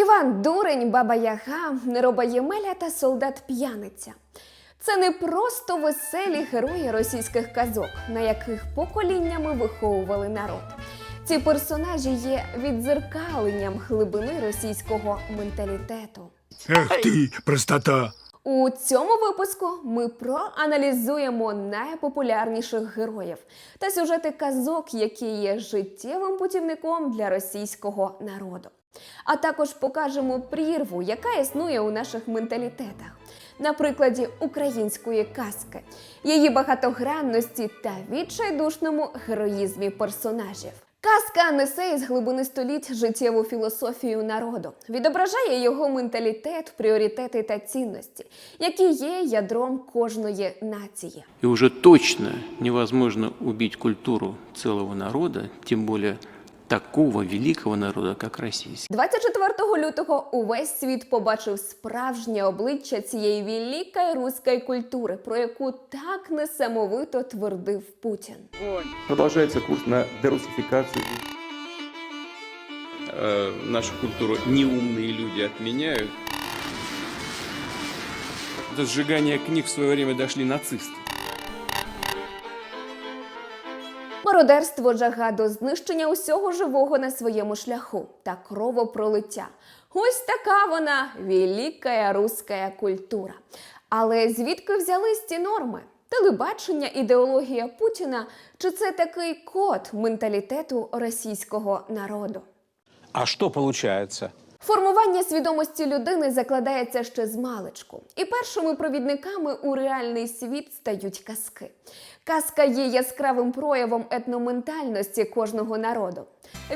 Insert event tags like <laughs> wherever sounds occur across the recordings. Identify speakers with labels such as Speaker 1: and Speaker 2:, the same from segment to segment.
Speaker 1: Іван Дурень, Баба Яга, Нероба Ємеля та солдат п'яниця. Це не просто веселі герої російських казок, на яких поколіннями виховували народ. Ці персонажі є віддзеркаленням глибини російського менталітету.
Speaker 2: Эх ты, простота!
Speaker 1: У цьому випуску ми проаналізуємо найпопулярніших героїв та сюжети казок, які є життєвим путівником для російського народу. А також покажемо прірву, яка існує у наших менталітетах. На прикладі української казки, її багатогранності та відчайдушному героїзмі персонажів. Казка несе із глибини століть життєву філософію народу, відображає його менталітет, пріоритети та цінності, які є ядром кожної нації.
Speaker 3: И уже точно невозможно убить культуру целого народа, тем более такого великого народа, как российский.
Speaker 1: 24 лютого увесь світ побачив справжнє обличчя цієї великої руської культури, про яку так несамовито твердив Путін.
Speaker 4: Продолжается курс на дерусификацию.
Speaker 3: Э, нашу культуру неумные люди отменяют. До сжигания книг в свое время дошли нацисты.
Speaker 1: Мародерство жага до знищення усього живого на своєму шляху та кровопролиття. Ось така вона велика руська культура. Але звідки взялись ці норми? Телебачення, ідеологія Путіна чи це такий код менталітету російського народу?
Speaker 5: А что получается?
Speaker 1: Формування свідомості людини закладається ще з маличку, і першими провідниками у реальний світ стають казки. Казка є яскравим проявом етноментальності кожного народу.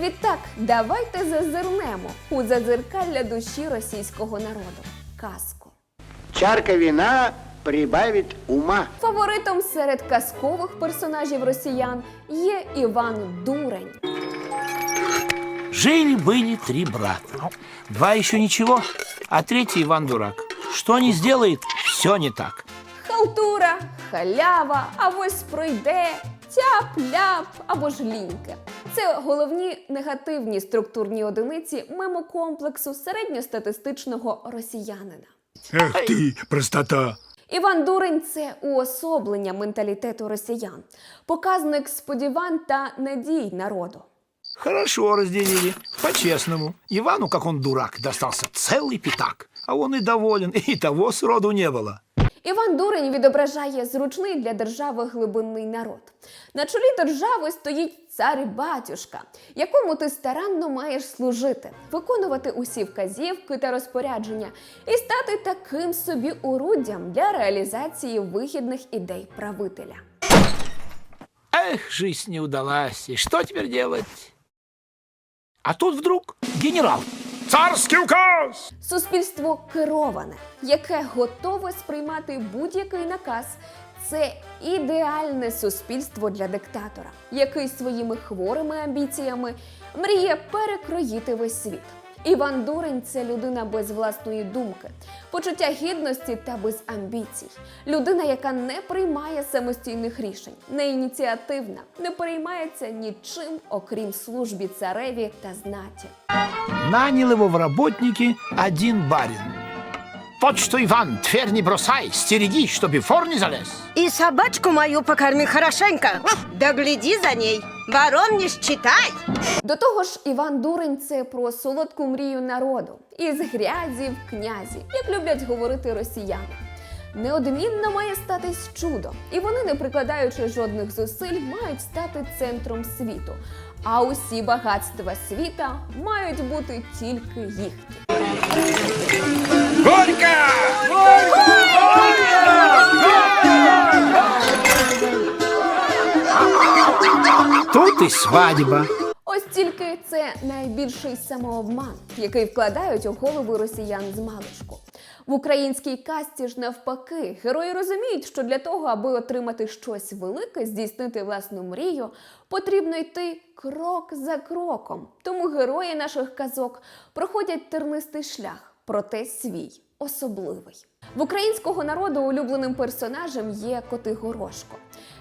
Speaker 1: Відтак, давайте зазирнемо у зазеркалля душі російського народу казку.
Speaker 6: Чарка вина прибавит ума.
Speaker 1: Фаворитом серед казкових персонажів росіян є Іван Дурень.
Speaker 7: Жили-были три брата. Два еще ничего, а третий Иван дурак. Что не сделает, все не так.
Speaker 1: Халтура, халява, авось пройде, тяп-ляп або ж ліньке. Це головні негативні структурні одиниці мемокомплексу середньостатистичного росіянина.
Speaker 2: Эх ты, простота!
Speaker 1: Іван Дурень це уособлення менталітету росіян, показник сподівань та надій народу.
Speaker 7: Хорошо разделили, по-честному. Ивану, как он дурак, достался целый пятак. А он и доволен, и того сроду не было.
Speaker 1: Іван Дурень відображає зручний для держави глибинний народ. На чолі держави стоїть цар-батюшка, якому ти старанно маєш служити, виконувати усі вказівки та розпорядження і стати таким собі оруддям для реалізації вигідних ідей правителя.
Speaker 7: Эх, жизнь не удалась, и что теперь делать? А тут вдруг генерал.
Speaker 2: Царський указ!
Speaker 1: Суспільство кероване, яке готове сприймати будь-який наказ. Це ідеальне суспільство для диктатора, який своїми хворими амбіціями мріє перекроїти весь світ. Іван Дурень це людина без власної думки, почуття гідності та без амбіцій. Людина, яка не приймає самостійних рішень, не ініціативна, не переймається нічим, окрім службі цареві та знаті.
Speaker 7: Нанял его в работники один барин. Вот что, Иван, тверь не бросай, стереги, чтобы фор не залез.
Speaker 8: И собачку мою покорми хорошенько. Да гляди за ней. Ворон не считай.
Speaker 1: До того ж, Іван Дурень це про солодку мрію народу із грязі в князі, як люблять говорити росіяни. Неодмінно має статись чудо, і вони, не прикладаючи жодних зусиль, мають стати центром світу. А усі багатства світа мають бути тільки їхні.
Speaker 7: Тут и свадьба.
Speaker 1: Ось тільки це найбільший самообман, який вкладають у голови росіян з маличку. В українській касті ж навпаки, герої розуміють, що для того, аби отримати щось велике, здійснити власну мрію, потрібно йти крок за кроком. Тому герої наших казок проходять тернистий шлях, проте свій особливий. В українського народу улюбленим персонажем є Котигорошко.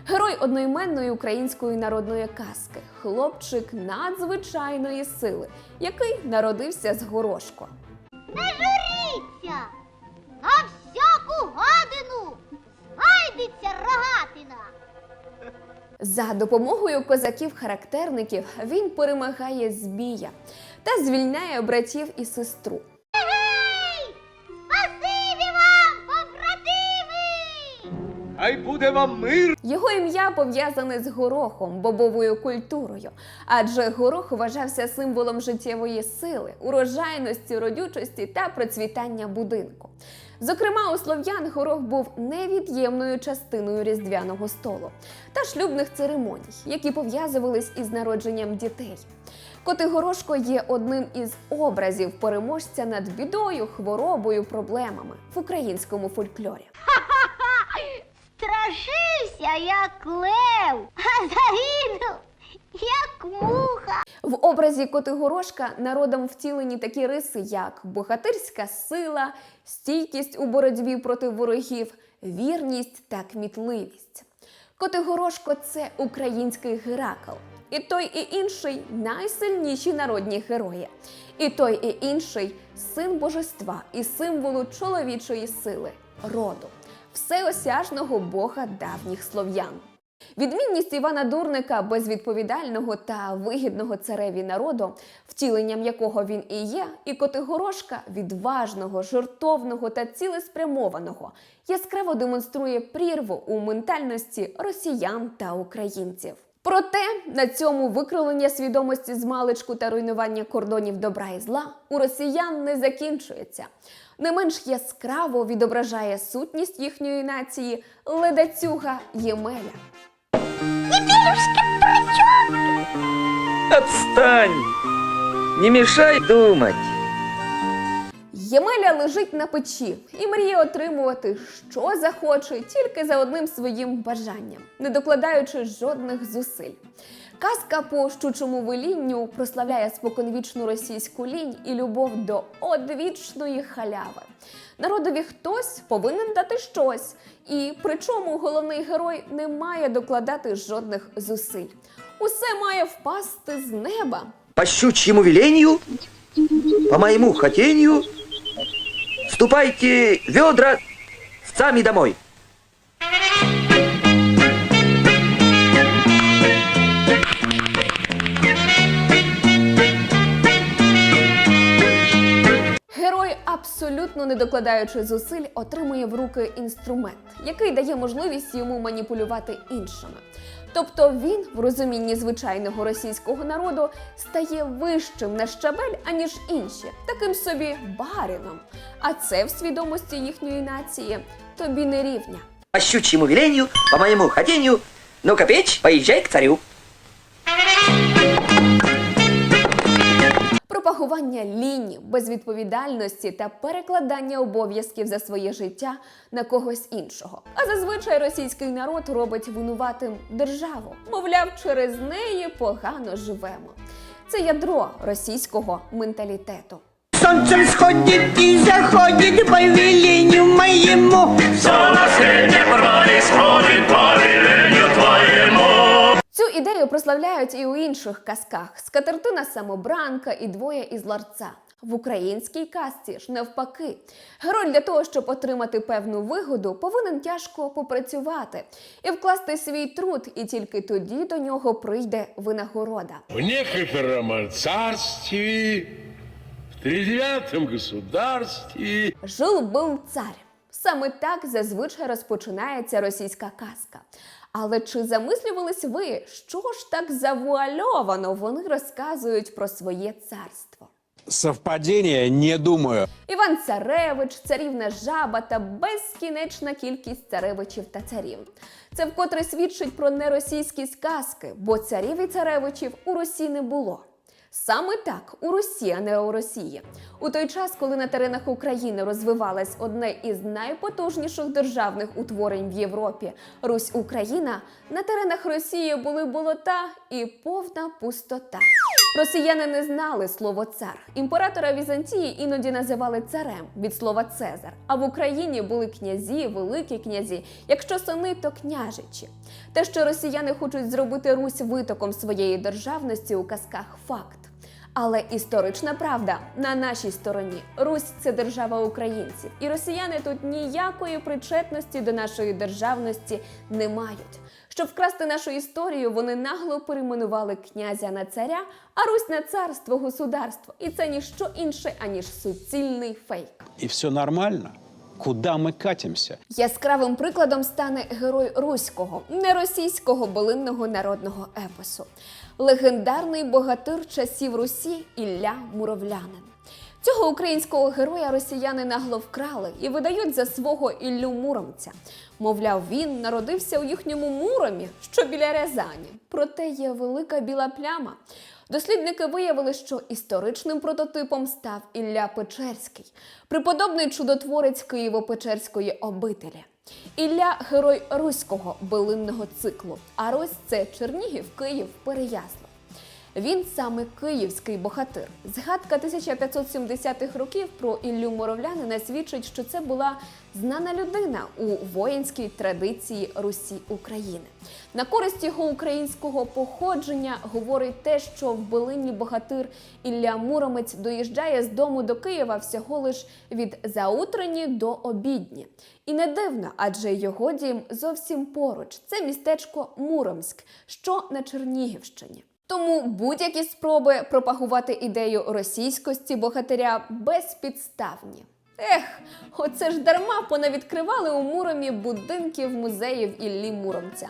Speaker 1: Герой одноіменної української народної казки, хлопчик надзвичайної сили, який народився з горошко.
Speaker 9: Не журіться! На всяку гадину знайдеться рогатина!
Speaker 1: За допомогою козаків-характерників він перемагає Збія та звільняє братів і сестру.
Speaker 4: Хай буде вам мир!
Speaker 1: Його ім'я пов'язане з горохом, бобовою культурою, адже горох вважався символом життєвої сили, урожайності, родючості та процвітання будинку. Зокрема, у слов'ян горох був невід'ємною частиною різдвяного столу та шлюбних церемоній, які пов'язувались із народженням дітей. Котигорошко є одним із образів переможця над бідою, хворобою, проблемами в українському фольклорі.
Speaker 9: Страшився, як лев, а загинув, як муха.
Speaker 1: В образі Котигорошка народом втілені такі риси, як богатирська сила, стійкість у боротьбі проти ворогів, вірність та кмітливість. Котигорошко це український Геракл. І той, і інший найсильніші народні герої. І той, і інший син божества і символу чоловічої сили роду, всеосяжного бога давніх слов'ян. Відмінність Івана Дурника безвідповідального та вигідного цареві народу, втіленням якого він і є, і Котигорошка відважного, жертовного та цілеспрямованого, яскраво демонструє прірву у ментальності росіян та українців. Проте на цьому викривлення свідомості з маличку та руйнування кордонів добра і зла у росіян не закінчується. Не менш яскраво відображає сутність їхньої нації ледацюга Ємеля.
Speaker 10: Отстань! Не мешай думать!
Speaker 1: Ємеля лежить на печі і мріє отримувати, що захоче, тільки за одним своїм бажанням, не докладаючи жодних зусиль. Казка по щучому велінню прославляє споконвічну російську лінь і любов до одвічної халяви. Народові хтось повинен дати щось, і причому головний герой не має докладати жодних зусиль. Усе має впасти з неба.
Speaker 10: По щучьему велению, по моему хотению, ступайте ведра сами домой.
Speaker 1: Абсолютно не докладаючи зусиль, отримує в руки інструмент, який дає можливість йому маніпулювати іншими. Тобто він, в розумінні звичайного російського народу, стає вищим на щабель, аніж інші, таким собі барином. А це в свідомості їхньої нації тобі не рівня.
Speaker 10: По щучьему велению, по моему хотению, ну-ка, печь, поезжай к царю.
Speaker 1: Пропагування лінії, безвідповідальності та перекладання обов'язків за своє життя на когось іншого. А зазвичай російський народ робить винуватим державу. Мовляв, через неї погано живемо. Це ядро російського менталітету.
Speaker 8: Солнце всходит и заходит по велению моему.
Speaker 1: Цю ідею прославляють і у інших казках: скатертина самобранка і двоє із ларца. В українській казці ж навпаки. Герой для того, щоб отримати певну вигоду, повинен тяжко попрацювати і вкласти свій труд, і тільки тоді до нього прийде винагорода.
Speaker 2: В некотором царстве, в тридевятом государстве
Speaker 1: Жил-бил цар. Саме так зазвичай розпочинається російська казка. Але чи замислювались ви, що ж так завуальовано вони розказують про своє царство?
Speaker 5: Совпадіння не думаю.
Speaker 1: Іван Царевич, царівна жаба та безкінечна кількість царевичів та царів. Це вкотре свідчить про неросійські сказки, бо царів і царевичів у Росії не було. Саме так у Русі, а не у Росії. У той час, коли на теренах України розвивалась одне із найпотужніших державних утворень в Європі Русь Україна, на теренах Росії були болота і повна пустота. Росіяни не знали слово цар. Імператора Візантії іноді називали царем від слова Цезар. А в Україні були князі, великі князі, якщо сини, то княжичі. Те, що росіяни хочуть зробити Русь витоком своєї державності у казках факт. Але історична правда на нашій стороні. Русь це держава українців, і росіяни тут ніякої причетності до нашої державності не мають. Щоб вкрасти нашу історію, вони нагло перейменували князя на царя, а Русь на царство государство. І це ніщо інше, аніж суцільний фейк.
Speaker 5: И все нормально? Куда мы катимся?
Speaker 1: Яскравим прикладом стане герой руського, не російського былинного народного епосу, легендарний богатир часів Русі Ілля Муровлянин. Цього українського героя росіяни нагло вкрали і видають за свого Іллю Муромця. Мовляв, він народився у їхньому Муромі, що біля Рязані. Проте є велика біла пляма. Дослідники виявили, що історичним прототипом став Ілля Печерський, преподобний чудотворець Києво-Печерської обителі. Ілля герой руського билинного циклу, а Русь це Чернігів, Київ, Переяслав. Він саме київський богатир. Згадка 1570-х років про Іллю Моровлянина свідчить, що це була знана людина у воїнській традиції Русі України. На користь його українського походження говорить те, що в Белині богатир Ілля Муромець доїжджає з дому до Києва всього лиш від заутрені до обідні. І не дивно, адже його дім зовсім поруч. Це містечко Муромськ, що на Чернігівщині. Тому будь-які спроби пропагувати ідею російськості богатиря безпідставні. Ех, оце ж дарма понавідкривали у Муромі будинків музеїв Іллі Муромця.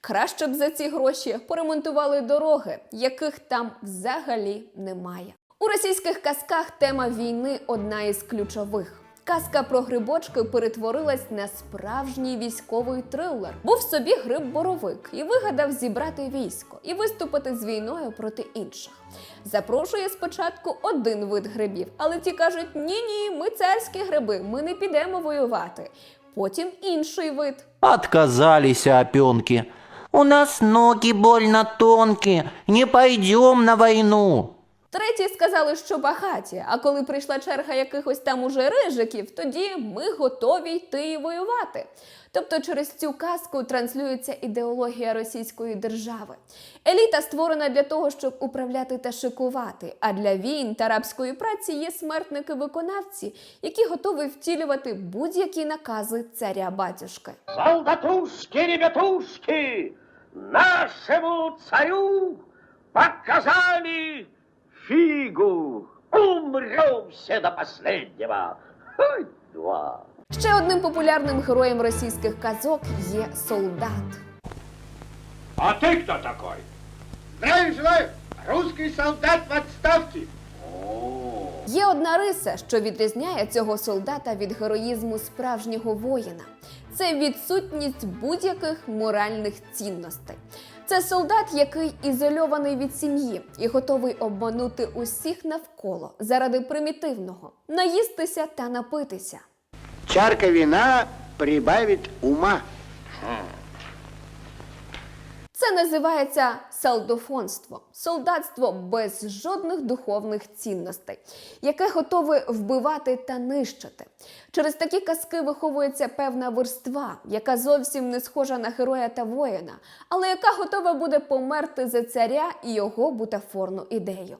Speaker 1: Краще б за ці гроші поремонтували дороги, яких там взагалі немає. У російських казках тема війни одна із ключових. Казка про грибочки перетворилась на справжній військовий трилер. Був собі гриб боровик і вигадав зібрати військо і виступити з війною проти інших. Запрошує спочатку один вид грибів, але ті кажуть: ні, ні, ми царські гриби, ми не підемо воювати. Потім інший вид.
Speaker 11: Отказались опенки. У нас ноги больно тонкие, не пойдем на войну.
Speaker 1: Треті сказали, що багаті. А коли прийшла черга якихось там уже рижиків, тоді ми готові йти і воювати. Тобто через цю казку транслюється ідеологія російської держави. Еліта створена для того, щоб управляти та шикувати. А для війн та рабської праці є смертники-виконавці, які готові втілювати будь-які накази царя батюшки.
Speaker 4: Солдатушки, ребятушки, нашему царю показали фигу. Умрем все до последнего. Два.
Speaker 1: Ще одним популярним героєм російських казок є солдат.
Speaker 4: А ты кто такой?
Speaker 6: Здравия желаю! Русский солдат в отставке!
Speaker 1: Є одна риса, що відрізняє цього солдата від героїзму справжнього воїна. Це відсутність будь-яких моральних цінностей. Це солдат, який ізольований від сім'ї і готовий обманути усіх навколо заради примітивного наїстися та напитися.
Speaker 6: Чарка вина прибавить ума.
Speaker 1: Це називається салдофонство, солдатство без жодних духовних цінностей, яке готове вбивати та нищити. Через такі казки виховується певна верства, яка зовсім не схожа на героя та воїна, але яка готова буде померти за царя і його бутафорну ідею.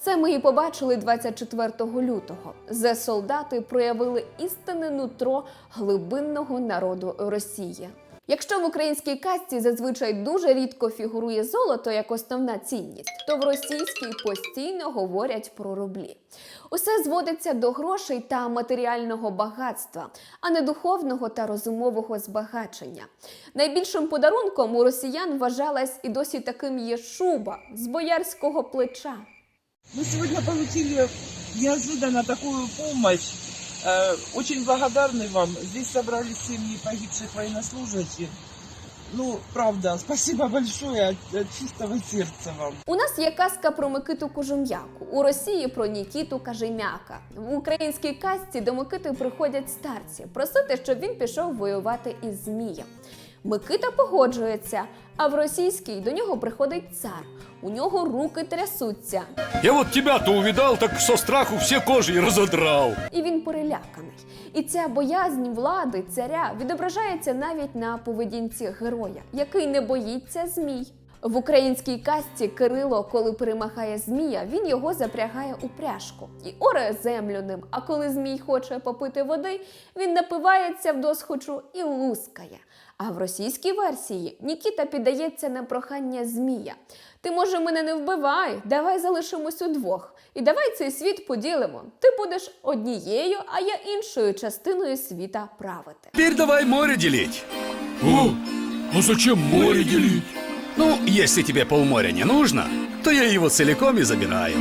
Speaker 1: Це ми і побачили 24 лютого. Де солдати проявили істинне нутро глибинного народу Росії. Якщо в українській казці зазвичай дуже рідко фігурує золото як основна цінність, то в російській постійно говорять про рублі. Усе зводиться до грошей та матеріального багатства, а не духовного та розумового збагачення. Найбільшим подарунком у росіян вважалась і досі таким є шуба з боярського плеча.
Speaker 12: Мы сегодня получили неожиданно такую помощь. Э, Очень благодарны вам. Здесь собрались семьи погибших военнослужащих. Ну, правда, <laughs> спасибо большое от, от чистого сердца вам.
Speaker 1: У нас є казка про Микиту Кожум'яку, у Росії про Нікіту Кажем'яка. В українській казці до Микити приходять старці просити, щоб він пішов воювати із Змієм. Микита погоджується, а в російській до нього приходить цар. У нього руки трясуться,
Speaker 4: Я вот тебя-то увидал, так со страху все кожи разодрал.
Speaker 1: і він переляканий. І ця боязнь влади царя відображається навіть на поведінці героя, який не боїться змій. В українській казці Кирило, коли перемагає змія, він його запрягає у пряжку і оре землю ним. А коли змій хоче попити води, він напивається в досхочу і лускає. А в російській версії Нікіта піддається на прохання змія. Ти, може, мене не вбивай, давай залишимось удвох. І давай цей світ поділимо. Ти будеш однією, а я іншою частиною світа правити.
Speaker 4: Теперь давай море делить. О, а зачем море делить? Ну, если тебе полморя не нужно, то я его целиком и забираю.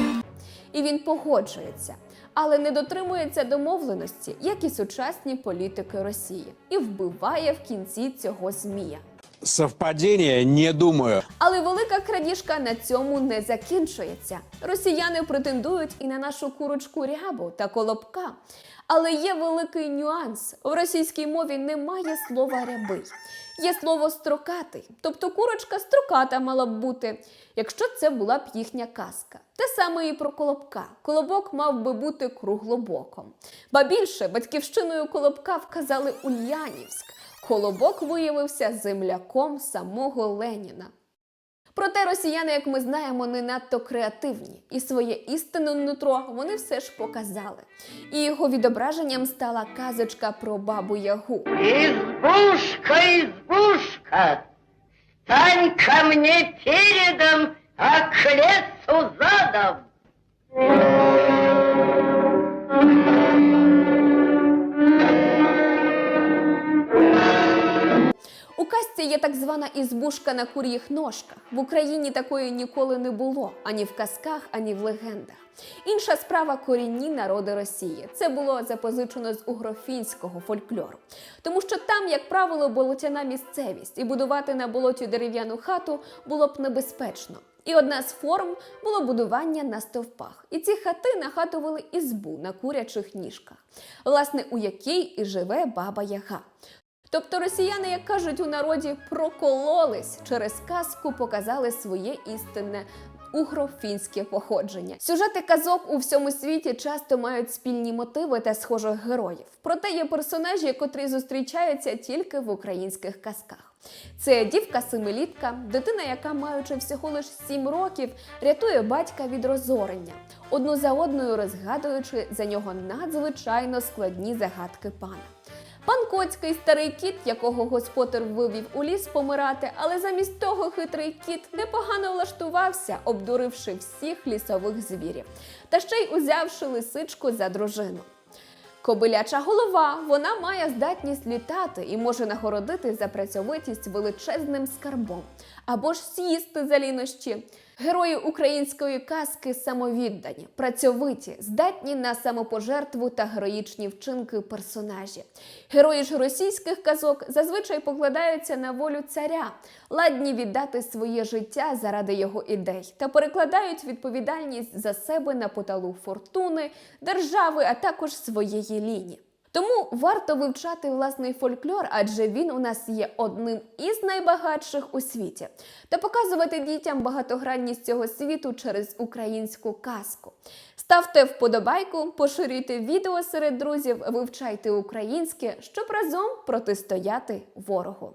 Speaker 1: І він погоджується, але не дотримується домовленості, як і сучасні політики Росії, і вбиває в кінці цього змія.
Speaker 5: Совпадение, не думаю.
Speaker 1: Але велика крадіжка на цьому не закінчується. Росіяни претендують і на нашу курочку рябу та колобка. Але є великий нюанс: в російській мові немає слова рябий. Є слово строкатий, тобто курочка строката мала б бути, якщо це була б їхня казка. Те саме і про колобка. Колобок мав би бути круглобоком. Ба більше батьківщиною колобка вказали Ульянівськ. Колобок виявився земляком самого Леніна. Проте росіяни, як ми знаємо, не надто креативні, і своє істинне нутро вони все ж показали. І його відображенням стала казочка про бабу Ягу.
Speaker 6: Ізбушка, ізбушка, стань ко мне передом, а к лесу задом.
Speaker 1: Казці є так звана ізбушка на кур'їх ножках. В Україні такої ніколи не було ані в казках, ані в легендах. Інша справа корінні народи Росії. Це було запозичено з угрофінського фольклору, тому що там, як правило, болотяна місцевість, і будувати на болоті дерев'яну хату було б небезпечно. І одна з форм було будування на стовпах. І ці хати нахатували ізбу на курячих ніжках, власне, у якій і живе баба Яга. Тобто росіяни, як кажуть у народі, прокололись через казку, показали своє істинне угрофінське походження. Сюжети казок у всьому світі часто мають спільні мотиви та схожих героїв. Проте є персонажі, котрі зустрічаються тільки в українських казках. Це дівка семилітка, дитина, яка, маючи всього лиш 7 років, рятує батька від розорення, одну за одною розгадуючи за нього надзвичайно складні загадки пана. Пан Коцький старий кіт, якого господар вивів у ліс помирати, але замість того хитрий кіт непогано влаштувався, обдуривши всіх лісових звірів, та ще й узявши лисичку за дружину. Кобиляча голова вона має здатність літати і може нагородити за працьовитість величезним скарбом або ж з'їсти за лінощі. Герої української казки самовіддані, працьовиті, здатні на самопожертву та героїчні вчинки персонажі. Герої ж російських казок зазвичай покладаються на волю царя, ладні віддати своє життя заради його ідей та перекладають відповідальність за себе на поталу фортуни, держави, а також своєї лінії. Тому варто вивчати власний фольклор, адже він у нас є одним із найбагатших у світі, та показувати дітям багатогранність цього світу через українську казку. Ставте вподобайку, поширюйте відео серед друзів, вивчайте українське, щоб разом протистояти ворогу.